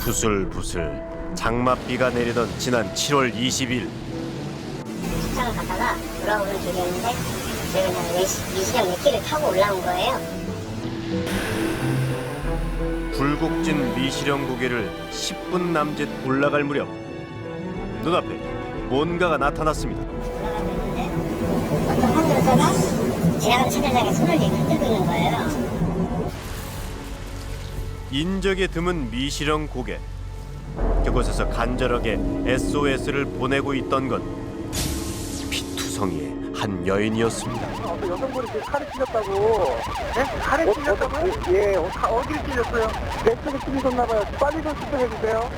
부슬부슬 장맛비가 내리던 지난 7월 20일 직장을 갔다가 돌아오는 길이었는데 제가 그냥 미시령 미끼를 타고 올라온 거예요. 굴곡진 미시령 고개를 10분 남짓 올라갈 무렵 눈앞에 뭔가가 나타났습니다. 올라가고 있는데 어떤 한 여자가 지나가는 차량장에 손을 이렇게 흔들고 있는 거예요. 인적에 드문 미시령 고개 그곳에서 간절하게 SOS를 보내고 있던 건 피투성이의 한 여인이었습니다. 어, 여성분이 제 칼을 찔렸다고. 네? 칼을 찔렸다고요? 예, 어, 가- 어디를 찔렸어요? 내 쪽에 찔리셨나봐요. 빨리 좀 수정해주세요.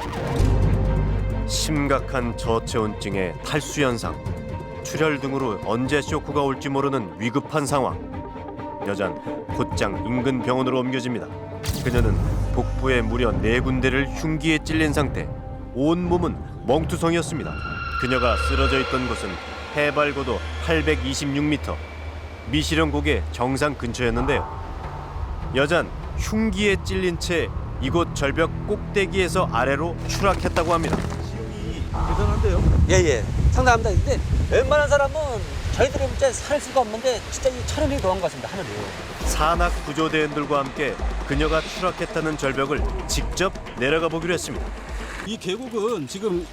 심각한 저체온증의 탈수 현상, 출혈 등으로 언제 쇼크가 올지 모르는 위급한 상황. 여잔 곧장 인근 병원으로 옮겨집니다. 그녀는 복부에 무려 네 군데를 흉기에 찔린 상태, 온 몸은 멍투성이었습니다. 그녀가 쓰러져 있던 곳은 해발 고도 826m, 미시령 고개 정상 근처였는데요. 여잔 흉기에 찔린 채 이곳 절벽 꼭대기에서 아래로 추락했다고 합니다. 예예 상당합니다. 근데 웬만한 사람은 저희들이 진짜 살 수가 없는데 진짜 이 천연이 더한 것 같습니다 하늘이. 산악 구조대원들과 함께 그녀가 추락했다는 절벽을 직접 내려가 보기로 했습니다. 이 계곡은 지금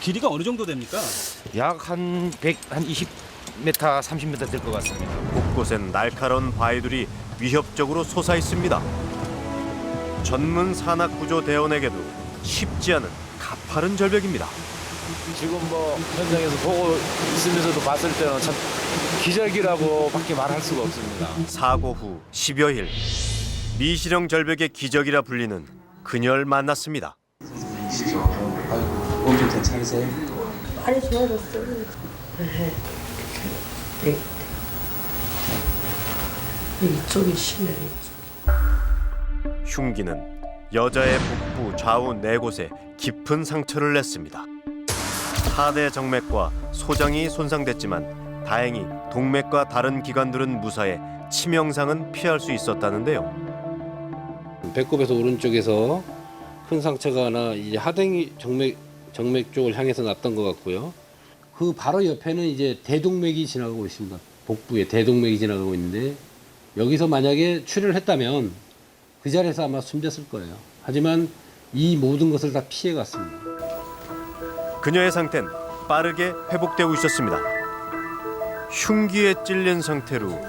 길이가 어느 정도 됩니까? 약 한 100, 한 20m, 30m 될 것 같습니다. 곳곳엔 날카로운 바위들이 위협적으로 솟아 있습니다. 전문 산악 구조대원에게도 쉽지 않은 가파른 절벽입니다. 지금 뭐 현장에서 보고 있으면서도 봤을 때는 참 기적이라고밖에 말할 수가 없습니다. 사고 후 10여 일 미시령 절벽의 기적이라 불리는 그녀를 만났습니다. 많이 좋아졌어요. 네. 이쪽이. 이쪽. 흉기는 여자의 복부 좌우 네 곳에 깊은 상처를 냈습니다. 하대 정맥과 소장이 손상됐지만 다행히 동맥과 다른 기관들은 무사해 치명상은 피할 수 있었다는데요. 배꼽에서 오른쪽에서 큰 상처가 하나 이제 하댕이 정맥 정맥 쪽을 향해서 났던 것 같고요. 그 바로 옆에는 이제 대동맥이 지나가고 있습니다. 복부에 대동맥이 지나가고 있는데 여기서 만약에 출혈을 했다면 그 자리에서 아마 숨졌을 거예요. 하지만 이 모든 것을 다 피해 갔습니다. 그녀의 상태는 빠르게 회복되고 있었습니다. 흉기에 찔린 상태로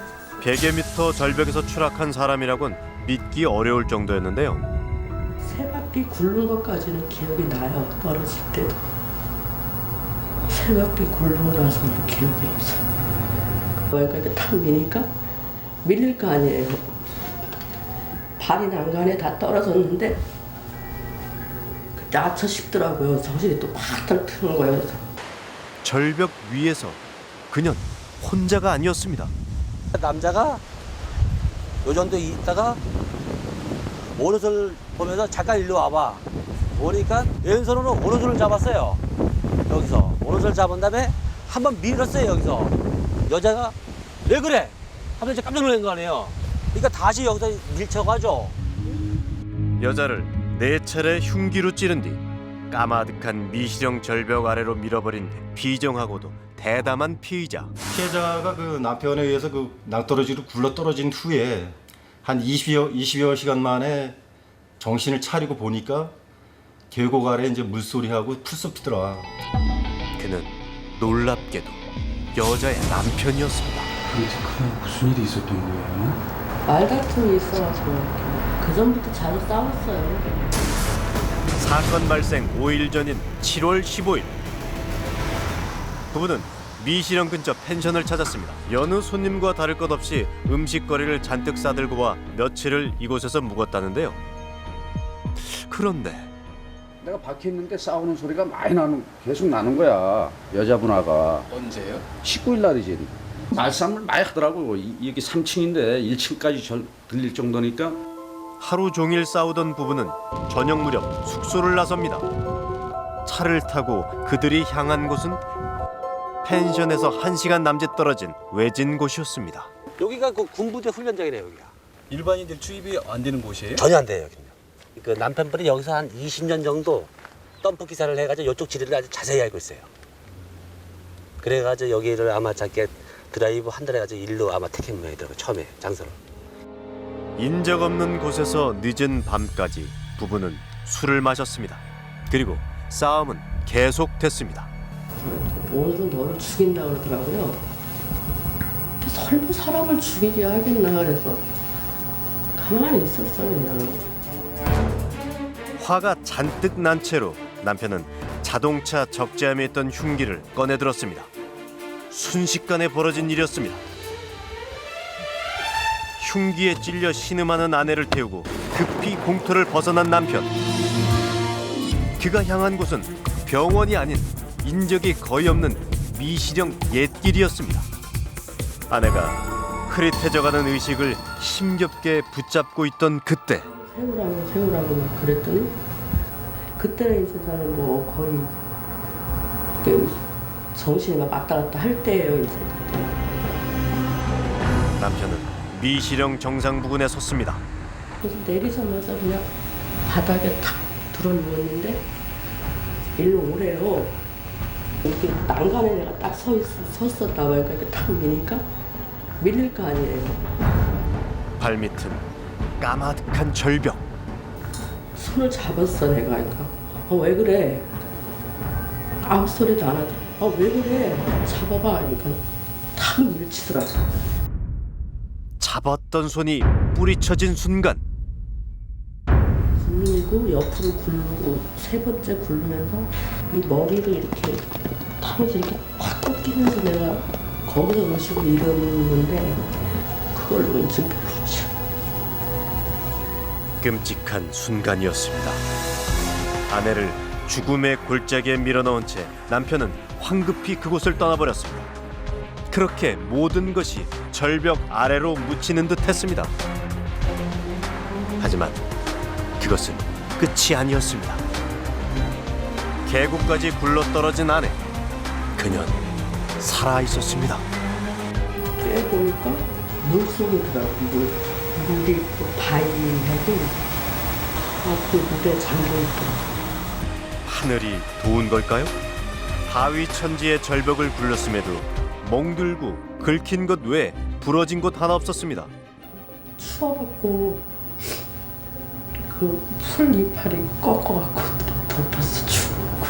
100여 미터 절벽에서 추락한 사람이라곤 믿기 어려울 정도였는데요. 세 바퀴 굴른 것까지는 기억이 나요. 떨어질 때도. 세 바퀴 굴르고 나서는 기억이 없어요. 여기까지 탁 미니까 밀릴 거 아니에요. 발이 난간에 다 떨어졌는데 아차 싶더라고요. 정신이 또 팍 트는 거예요. 그래서 절벽 위에서 그녀는 혼자가 아니었습니다. 남자가 요 정도 있다가 오른손을 보면서 잠깐 일로 와봐. 보니까 왼손으로 오른손을 잡았어요. 여기서 오른손을 잡은 다음에 한 번 밀었어요 여기서. 여자가 왜 그래? 하면서 깜짝 놀란 거 아니에요. 그러니까 다시 여기서 밀쳐가죠. 여자를 네 차례 흉기로 찌른 뒤 까마득한 미시령 절벽 아래로 밀어버린 비정하고도 대담한 피의자. 피해자가 그 남편에 의해서 그 낭떠러지로 굴러 떨어진 후에 한 20여, 20여 시간 만에 정신을 차리고 보니까 계곡 아래 이제 물소리하고 풀숲이더라. 그는 놀랍게도 여자의 남편이었습니다. 무슨 일이 있었던 거예요? 말다툼이 있어가지고 그 전부터 자주 싸웠어요. 사건 발생 5일 전인 7월 15일 부부는 미시령 근처 펜션을 찾았습니다. 여느 손님과 다를 것 없이 음식거리를 잔뜩 싸들고 와 며칠을 이곳에서 묵었다는데요. 그런데 내가 밖에 있는데 싸우는 소리가 많이 나는 계속 나는 거야 여자분하고 언제요? 19일 날이지 말싸움을 많이 하더라고 이- 이게 3층인데 1층까지 절, 들릴 정도니까 하루 종일 싸우던 부부는 저녁 무렵 숙소를 나섭니다. 차를 타고 그들이 향한 곳은 펜션에서 한시간 남짓 떨어진 외진 곳이었습니다. 여기가 그 군부대 훈련장이래요 여기가. 일반인들 투입이 안 되는 곳이에요? 전혀 안 돼요 여기는. 그 남편분이 여기서 한 20년 정도 덤프 기사를 해가지고 이쪽 지리를 아주 자세히 알고 있어요. 그래가지고 여기를 아마 자기 드라이브 한 달에 가지고 일로 아마 택한 모양이더라고요. 처음에 장소를. 인적 없는 곳에서 늦은 밤까지 부부는 술을 마셨습니다. 그리고 싸움은 계속됐습니다. 오늘은 너를 죽인다 그러더라고요. 설마 사람을 죽이게 하겠나 그래서 가만히 있었어 그냥. 화가 잔뜩 난 채로 남편은 자동차 적재함에 있던 흉기를 꺼내들었습니다. 순식간에 벌어진 일이었습니다. 흉기에 찔려 신음하는 아내를 태우고 급히 공터를 벗어난 남편. 그가 향한 곳은 병원이 아닌 인적이 거의 없는 미시령 옛길이었습니다. 아내가 흐릿해져가는 의식을 힘겹게 붙잡고 있던 그때 세우라고 세우라고 막 그랬더니 그때는 이제 나는 뭐 거의 정신이 막 왔다 갔다 할 때예요 이제 그때. 남편은 미시령 정상 부근에 섰습니다. 그래서 내리자마자 그냥 바닥에 탁 들어 누웠는데 일로 오래요. 이렇게 난간에 내가 딱서 섰었나 봐요. 그러니까 탁 미니까 밀릴 거 아니에요. 발밑은 까마득한 절벽. 손을 잡았어 내가 그러니까 어, 왜 그래 아무 소리도 안 하더라 어, 왜 그래 잡아봐 그러니까 탁 밀치더라고 잡았던 손이 뿌리쳐진 순간 굴리고 옆으로 굴르고 세 번째 굴르면서 이 머리를 이렇게 타면서 이렇게 확 꺾이면서 내가 거기서 의식을 잃었는데 그걸로 왠지 모르지 끔찍한 순간이었습니다. 아내를 죽음의 골짜기에 밀어넣은 채 남편은 황급히 그곳을 떠나버렸습니다. 그렇게 모든 것이 절벽 아래로 묻히는 듯 했습니다. 하지만 그것은 끝이 아니었습니다. 계곡까지 굴러떨어진 아내. 그녀는 살아 있었습니다. 깨 보니까 물속이더라고 물 물이 또 바위하고 아그 물에 잠겨 있더라고 하늘이 도운 걸까요? 하위 천지의 절벽을 굴렀음에도 멍들고 긁힌 것 외에 부러진 곳 하나 없었습니다. 추워갖고 그 풀 이파리 꺾어갖고 덮었어 추워갖고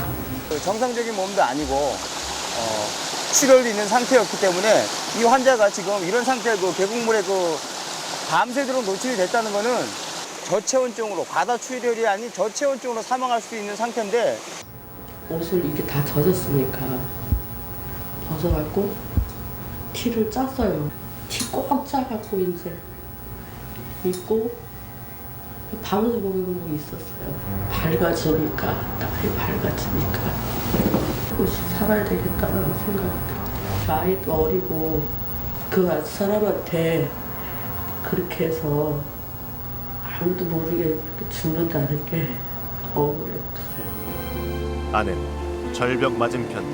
그 정상적인 몸도 아니고 어, 출혈이 있는 상태였기 때문에 이 환자가 지금 이런 상태 그 계곡물에 그 밤새도록 노출이 됐다는 거는 저체온증으로 과다 출혈이 아닌 저체온증으로 사망할 수 있는 상태인데 옷을 이게 다 젖었으니까 벗어갖고 티를 짰어요. 티꼭 짜갖고 이제 입고 먹이고 뭐 있었어요. 밝아지니까 날이 밝아지니까 조금씩 살아야 되겠다는 들어요. 아이도 어리고 그 사람한테 그렇게 해서 아무도 모르게 죽는다는 게 억울했어요. 아내는 절벽 맞은편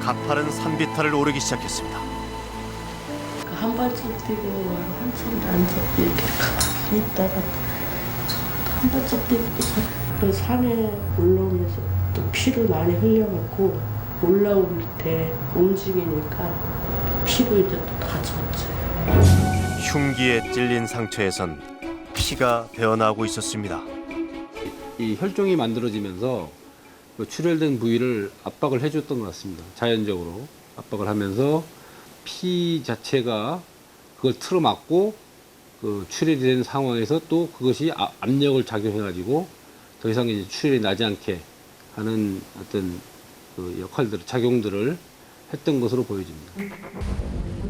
가파른 산비탈을 오르기 시작했습니다. 한 발짝 뛰고 한참 앉아 이렇게 가만히 있다가 한 발짝 뛰고 그 산에 올라오면서 또 피를 많이 흘려갖고 올라올 때 움직이니까 피로 이제 또다 젖죠. 흉기에 찔린 상처에선 피가 배어나오고 있었습니다. 이 혈종이 만들어지면서 그 출혈된 부위를 압박을 해줬던 것 같습니다. 자연적으로 압박을 하면서 피 자체가 그걸 틀어막고 그 출혈이 된 상황에서 또 그것이 아- 압력을 작용해가지고 더 이상 이제 출혈이 나지 않게 하는 어떤 그 역할들, 작용들을 했던 것으로 보여집니다.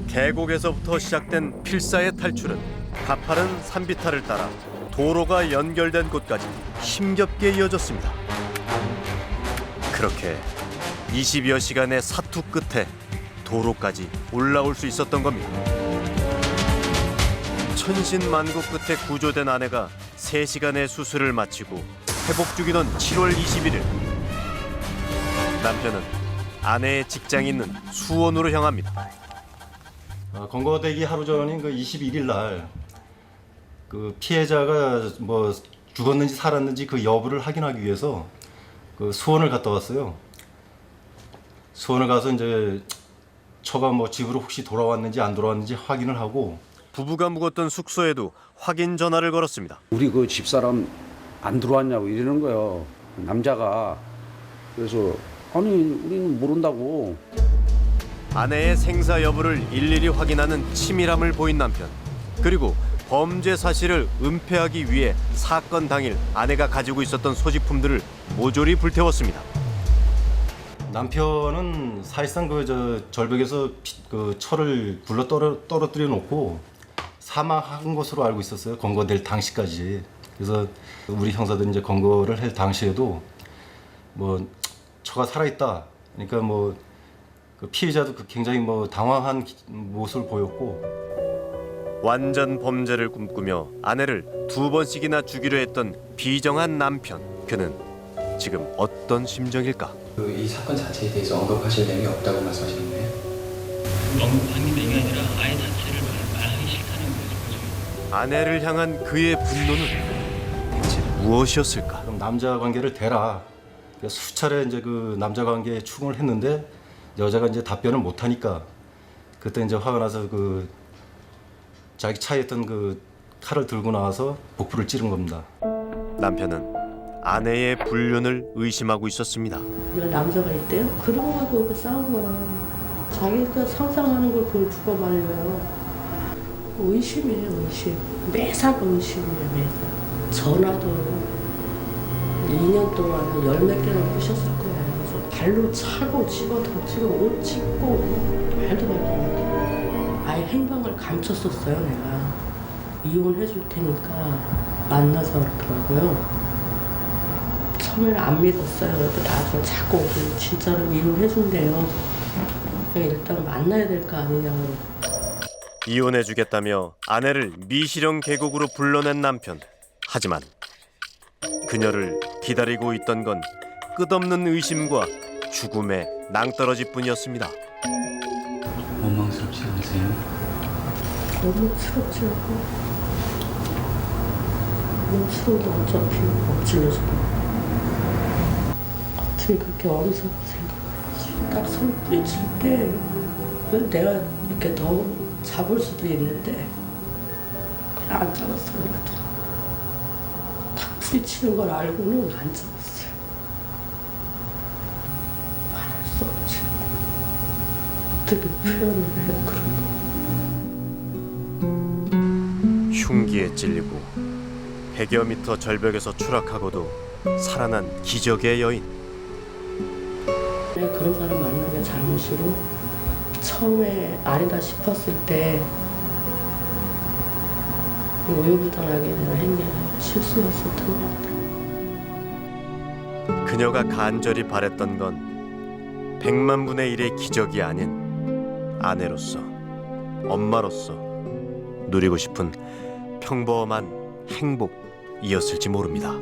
계곡에서부터 시작된 필사의 탈출은 가파른 산비탈을 따라 도로가 연결된 곳까지 힘겹게 이어졌습니다. 그렇게 20여 시간의 사투 끝에 도로까지 올라올 수 있었던 겁니다. 천신만고 끝에 구조된 아내가 3시간의 수술을 마치고 회복 중이던 7월 21일 남편은 아내의 직장이 있는 수원으로 향합니다. 어, 검거되기 하루 전인 그 21일 날 그 피해자가 뭐 죽었는지 살았는지 그 여부를 확인하기 위해서 그 수원을 갔다 왔어요. 수원을 가서 이제 처가 뭐 집으로 혹시 돌아왔는지 안 돌아왔는지 확인을 하고 부부가 묵었던 숙소에도 확인 전화를 걸었습니다. 우리 그 집사람 안 들어왔냐고 이러는 거예요. 남자가. 그래서 아니 우리는 모른다고. 아내의 생사 여부를 일일이 확인하는 치밀함을 보인 남편. 그리고 범죄 사실을 은폐하기 위해 사건 당일 아내가 가지고 있었던 소지품들을 모조리 불태웠습니다. 남편은 사실상 그 저 절벽에서 피- 그 철을 굴러 떨어, 떨어뜨려 놓고 사망한 것으로 알고 있었어요. 검거될 당시까지. 그래서 우리 형사들이 이제 검거를 할 당시에도 뭐 처가 살아있다. 그러니까 뭐 그 피해자도 그 굉장히 뭐 당황한 기- 모습을 보였고 완전 범죄를 꿈꾸며 아내를 두 번씩이나 죽이려 했던 비정한 남편. 그는 지금 어떤 심정일까? 그이 사건 자체에 대해서 언급하실 내용이 없다고 말씀하시는 거예요? 아내를 향한 그의 분노는 대체 무엇이었을까? 그럼 남자 관계를 대라. 그래서 수차례 이제 그 남자 관계에 추궁을 했는데 여자가 이제 답변을 못 하니까 그때 이제 화가 나서 그 자기 차에 있던 그 칼을 들고 나와서 복부를 찌른 겁니다. 남편은 아내의 불륜을 의심하고 있었습니다. 왜 남자가 있대요? 그런 거 이렇게 싸운 거야. 자기가 상상하는 걸 그걸 누가 말려요. 의심이에요, 의심. 매사 의심이에요, 매사. 전화도 2년 동안 열몇 개나 부셨을 거예요. 그래서 발로 차고 집어 던지고 옷 찢고 말도 말도 못해. 아예 행방을 감췄었어요, 내가. 이혼해 줄 테니까 만나서 그러더라고요. 처음에는 안 믿었어요. 그래도 나중에 자꾸 오더니 진짜로 이혼해 준대요. 그냥 일단 만나야 될 거 아니냐고. 이혼해주겠다며 아내를 미시령 계곡으로 불러낸 남편. 하지만 그녀를 기다리고 있던 건 끝없는 의심과 죽음의 낭떠러지뿐이었습니다. 원망스럽지 않으세요? 너무 스럽지 않고. 너무 스러워도 어차피 엎질러서. 어떻게 그렇게 어리석고 생각하지? 딱손 부딪힐 때 내가 이렇게 더 잡을 수도 있는데 그냥 안 잡았어요. 탁 부딪히는 걸 알고는 안 잡았어요. 말할 수 없지. 어떻게 표현을 해요, 그런 거. 흉기에 찔리고 100여 미터 절벽에서 추락하고도 살아난 기적의 여인. 그런 사람 게 잘못이고 처음에 아니다 싶었을 때 우유부단하게 내가 아니라 실수였었던 것 같아. 그녀가 간절히 바랬던 건 백만 분의 일의 기적이 아닌 아내로서 엄마로서 누리고 싶은 평범한 행복이었을지 모릅니다.